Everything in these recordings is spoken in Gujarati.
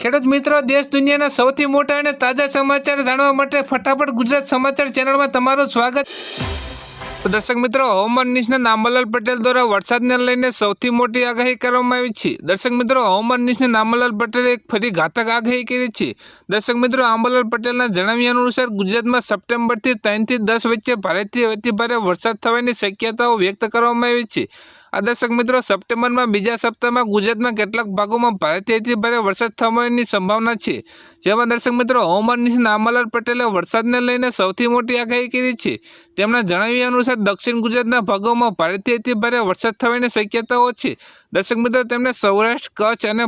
ખેડૂત મિત્રો, દેશ દુનિયાના સૌથી મોટા અને તાજા સમાચાર જાણવા માટે ફટાફટ ગુજરાત સમાચાર ચેનલમાં તમારું સ્વાગત. દર્શક મિત્રો, હવામાન નિષ્ણાત નામલાલ પટેલ દ્વારા વરસાદને લઈને સૌથી મોટી આગાહી કરવામાં આવી છે. દર્શક મિત્રો, હવામાન નિષ્ણાત નામલાલ પટેલે એક ફરી ઘાતક આગાહી કરી છે. દર્શક મિત્રો, આંબાલાલ પટેલના જણાવ્યા અનુસાર ગુજરાતમાં સપ્ટેમ્બરથી ત્રણથી દસ વચ્ચે ભારેથી અતિભારે વરસાદ થવાની શક્યતાઓ વ્યક્ત કરવામાં આવી છે. આ દર્શક મિત્રો, સપ્ટેમ્બરમાં બીજા સપ્તાહમાં ગુજરાતમાં કેટલાક ભાગોમાં ભારેથી ભારે વરસાદ થવાની સંભાવના છે. જેમાં દર્શક મિત્રો, હવામાન નામલાલ પટેલે વરસાદને લઈને સૌથી મોટી આગાહી કરી છે. તેમના જણાવ્યા અનુસાર, દક્ષિણ ગુજરાતના ભાગોમાં ભારેથી ભારે વરસાદ થવાની શક્યતાઓ છે. દર્શક મિત્રો, તેમણે સૌરાષ્ટ્ર, કચ્છ અને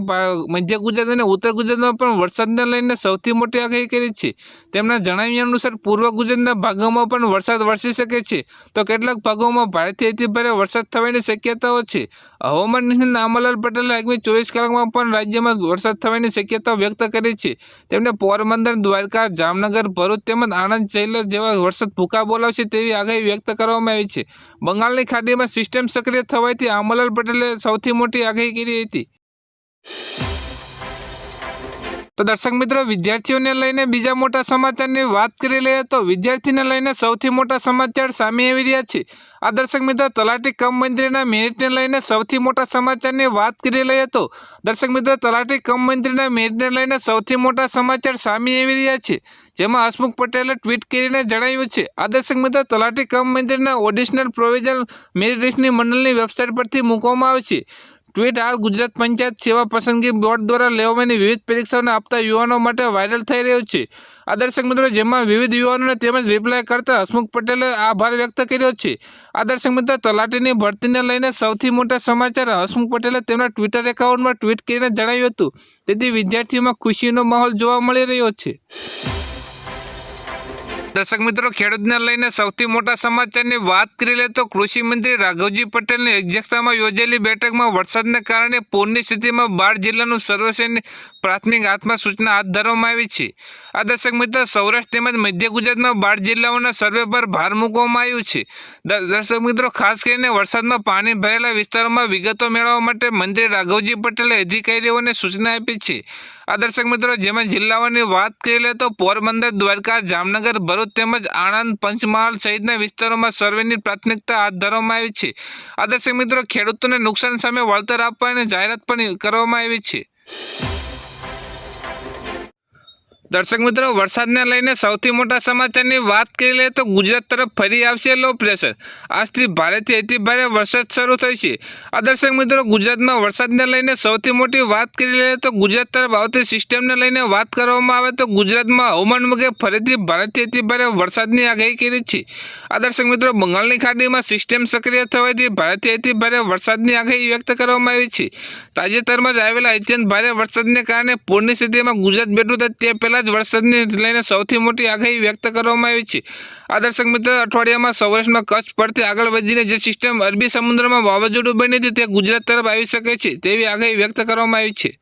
મધ્ય ગુજરાત અને ઉત્તર ગુજરાતમાં પણ વરસાદને લઈને સૌથી મોટી આગાહી કરી છે. તેમના જણાવ્યા અનુસાર, પૂર્વ ગુજરાતના ભાગોમાં પણ વરસાદ વરસી શકે છે. તો કેટલાક ભાગોમાં ભારેથી ભારે વરસાદ થવાની શક્યતાઓ છે. હવામાન નિષ્ણાત નામલાલ પટેલે આગામી ચોવીસ કલાકમાં પણ રાજ્યમાં વરસાદ થવાની શક્યતા વ્યક્ત કરી છે. તેમણે પોરબંદર, દ્વારકા, જામનગર, ભરૂચ તેમજ આણંદ જિલ્લા જેવા વરસાદ ભૂકા બોલાવશે તેવી આગાહી વ્યક્ત કરવામાં આવી છે. બંગાળની ખાડીમાં સિસ્ટમ સક્રિય થવાથી આમલાલ પટેલે સૌથી મોટી આગાહી કરી હતી. તો દર્શક મિત્રો, વિદ્યાર્થીઓને લઈને બીજા મોટા સમાચારની વાત કરી લઈએ તો વિદ્યાર્થીને લઈને સૌથી મોટા સમાચાર સામે આવી રહ્યા છે. આ દર્શક મિત્રો, તલાટી કમ મંત્રીના મેરિટને લઈને સૌથી મોટા સમાચારની વાત કરી લઈએ તો દર્શક મિત્રો, તલાટી કમ મંત્રીના મેરિટને લઈને સૌથી મોટા સમાચાર સામે આવી રહ્યા છે. જેમાં હસમુખ પટેલે ટ્વીટ કરીને જણાવ્યું છે, આ દર્શક મિત્રો, તલાટી કમ મંત્રીના ઓડિશનલ પ્રોવિઝન મેરિટ લિસ્ટની મંડળની વેબસાઇટ પરથી મૂકવામાં આવશે ટ્વીટ હાલ ગુજરાત પંચાયત સેવા પસંદગી બોર્ડ દ્વારા લેવામાંની વિવિધ પરીક્ષાઓને આપતા યુવાનો માટે વાયરલ થઈ રહ્યો છે. આ દર્શક મિત્રો, જેમાં વિવિધ યુવાનોને તેમજ રિપ્લાય કરતા હસમુખ પટેલે આભાર વ્યક્ત કર્યો છે. આ દર્શક મિત્રો, તલાટીની ભરતીને લઈને સૌથી મોટા સમાચાર હસમુખ પટેલે તેમના ટ્વિટર એકાઉન્ટમાં ટ્વીટ કરીને જણાવ્યું હતું. તેથી વિદ્યાર્થીઓમાં ખુશીનો માહોલ જોવા મળી રહ્યો છે. દર્શક મિત્રો, ખેડૂતને લઈને સૌથી મોટા સમાચારની વાત કરી લે તો કૃષિ મંત્રી રાઘવજી પટેલની અધ્યક્ષતામાં યોજેલી બેઠકમાં વરસાદને કારણે પૂરની સ્થિતિમાં બાર જિલ્લાનું સર્વેક્ષણની પ્રાથમિક આત્મા સૂચના હાથ ધરવામાં આવી છે. આ દર્શક મિત્રો, સૌરાષ્ટ્ર તેમજ મધ્ય ગુજરાતમાં બાર જિલ્લાઓના સર્વે પર ભાર મૂકવામાં આવ્યું છે. દર્શક મિત્રો, ખાસ કરીને વરસાદમાં પાણી ભરેલા વિસ્તારોમાં વિગતો મેળવવા માટે મંત્રી રાઘવજી પટેલે અધિકારીઓને સૂચના આપી છે. આ દર્શક મિત્રો, જેમાં જિલ્લાઓની વાત કરી લે તો પોરબંદર, દ્વારકા, જામનગર, ભરૂચ તેમજ આણંદ, પંચમહાલ સહિતના વિસ્તારોમાં સર્વેની પ્રાથમિકતા હાથ ધરવામાં આવી છે. આ દર્શક મિત્રો, ખેડૂતોને નુકસાન સામે વળતર આપવાની જાહેરાત પણ કરવામાં આવી છે. દર્શક મિત્રો, વરસાદને લઈને સૌથી મોટા સમાચારની વાત કરી લઈએ તો ગુજરાત તરફ ફરી આવશે લો પ્રેશર આજથી ભારેથી અતિ ભારે વરસાદ શરૂ થઈ છે. આ દર્શક મિત્રો, ગુજરાતમાં વરસાદને લઈને સૌથી મોટી વાત કરી લઈએ તો ગુજરાત તરફ આવતી સિસ્ટમને લઈને વાત કરવામાં આવે તો ગુજરાતમાં હવામાન વિભાગે ફરીથી ભારેથી અતિ ભારે વરસાદની આગાહી કરી છે. આ દર્શક મિત્રો, બંગાળની ખાડીમાં સિસ્ટમ સક્રિય થવાથી ભારેથી અતિ ભારે વરસાદની આગાહી વ્યક્ત કરવામાં આવી છે. તાજેતરમાં જ આવેલા અત્યંત ભારે વરસાદને કારણે પૂરની સ્થિતિમાં ગુજરાત બેઠું તે પહેલાં જ વરસાદને લઈને સૌથી મોટી આગાહી વ્યક્ત કરવામાં આવી છે. આ દર્શક મિત્રો, અઠવાડિયામાં સૌરાષ્ટ્રમાં કચ્છ પરથી આગળ વધીને જે સિસ્ટમ અરબી સમુદ્રમાં વાવાઝોડું બની હતી તે ગુજરાત તરફ આવી શકે છે તેવી આગાહી વ્યક્ત કરવામાં આવી છે.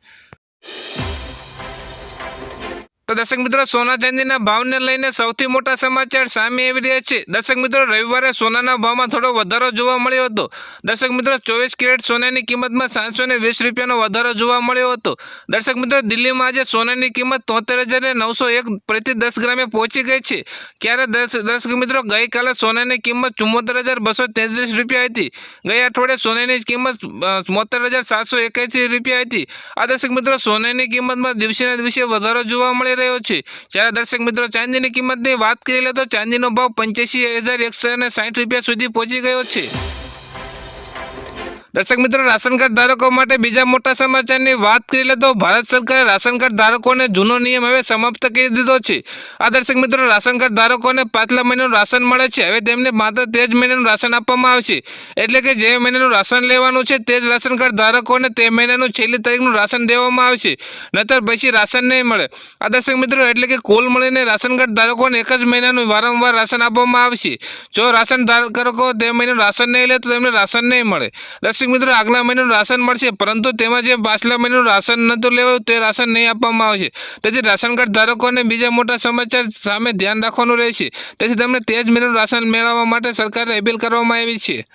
તો દર્શક મિત્રો, સોના ચાંદીના ભાવને લઈને સૌથી મોટા સમાચાર સામે આવી રહ્યા છે. દર્શક મિત્રો, રવિવારે સોનાના ભાવમાં થોડો વધારો જોવા મળ્યો હતો. દર્શક મિત્રો, ચોવીસ કેરેટ સોનાની કિંમતમાં સાતસો ને વીસ રૂપિયાનો વધારો જોવા મળ્યો હતો. દર્શક મિત્રો, દિલ્હીમાં આજે સોનાની કિંમત તોતેર હજાર નવસો એક પ્રતિ દસ ગ્રામે પહોંચી ગઈ છે. ક્યારે દર્શ- દર્શક મિત્રો, ગઈકાલે સોનાની કિંમત ચુમ્મોતેર હજાર બસો તેત્રીસ રૂપિયા હતી. ગયા અઠવાડિયે સોનાની કિંમત ચોતેર હજાર સાતસો એક્યાસી રૂપિયા હતી. આ દર્શક મિત્રો, સોનાની કિંમતમાં દિવસે ને દિવસે વધારો જોવા મળી રહ્યો છે. જ્યારે દર્શક મિત્રો, ચાંદીની કિંમતની વાત કરી લે તો ચાંદીનો ભાવ પંચ્યાસી હજાર એકસો અને સાઠ રૂપિયા સુધી પહોંચી ગયો છે. દર્શક મિત્રો, રાશન કાર્ડ ધારકો માટે બીજા મોટા સમાચારની વાત કરી લે તો ભારત સરકારે રાશન કાર્ડ ધારકોને જૂનો નિયમ હવે સમાપ્ત કરી દીધો છે. આ દર્શક મિત્રો, રાશન કાર્ડ ધારકોને પાછલા મહિનાનું રાશન મળે છે. હવે તેમને માત્ર તે જ મહિનાનું રાશન આપવામાં આવશે. એટલે કે જે મહિનાનું રાશન લેવાનું છે તે જ રાશન કાર્ડ ધારકોને તે મહિનાનું છેલ્લી તારીખનું રાશન દેવામાં આવશે. નતર પછી રાશન નહીં મળે. આ દર્શક મિત્રો, એટલે કે કુલ મળીને રાશન કાર્ડ ધારકોને એક જ મહિનાનું વારંવાર રાશન આપવામાં આવશે. જો રાશન ધારકો તે મહિનાનું રાશન નહીં લે તો તેમને રાશન નહીં મળે. દર્શક મિત્રો, આગલા મહિનાનું રાશન મળશે, પરંતુ તેમાં જે પાછલા મહિનાનું રાશન નહોતું લેવાયું, તે રાશન નહીં આપવામાં આવશે. તેથી રાશન કાર્ડ ધારકોને બીજા મોટા સમાચાર સામે ધ્યાન રાખવાનું રહેશે. તેથી તમને તે જ મહિનાનું રાશન મેળવવા માટે સરકારે અપીલ કરવામાં આવી છે.